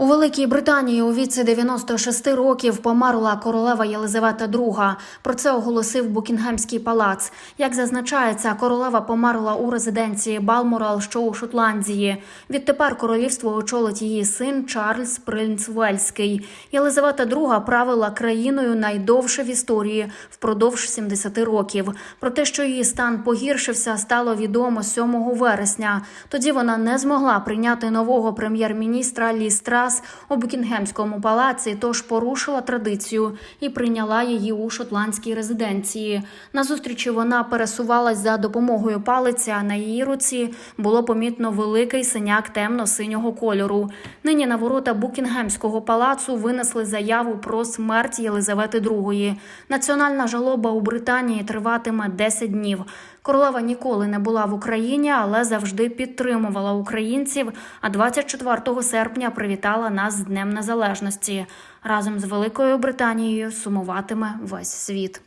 У Великій Британії у віці 96 років померла королева Єлизавета II. Про це оголосив Букінгемський палац. Як зазначається, королева померла у резиденції Балморал, що у Шотландії. Відтепер королівство очолить її син Чарльз Принц Вельський. Єлизавета II правила країною найдовше в історії впродовж 70 років. Про те, що її стан погіршився, стало відомо 7 вересня. Тоді вона не змогла прийняти нового прем'єр-міністра Лі Страс у Букінгемському палаці, тож порушила традицію і прийняла її у шотландській резиденції. На зустрічі вона пересувалась за допомогою палиці, а на її руці було помітно великий синяк темно-синього кольору. Нині на ворота Букінгемського палацу винесли заяву про смерть Єлизавети II. Національна жалоба у Британії триватиме 10 днів. Королева ніколи не була в Україні, але завжди підтримувала українців. А 24 серпня привітала нас з Днем Незалежності. Разом з Великою Британією сумуватиме весь світ.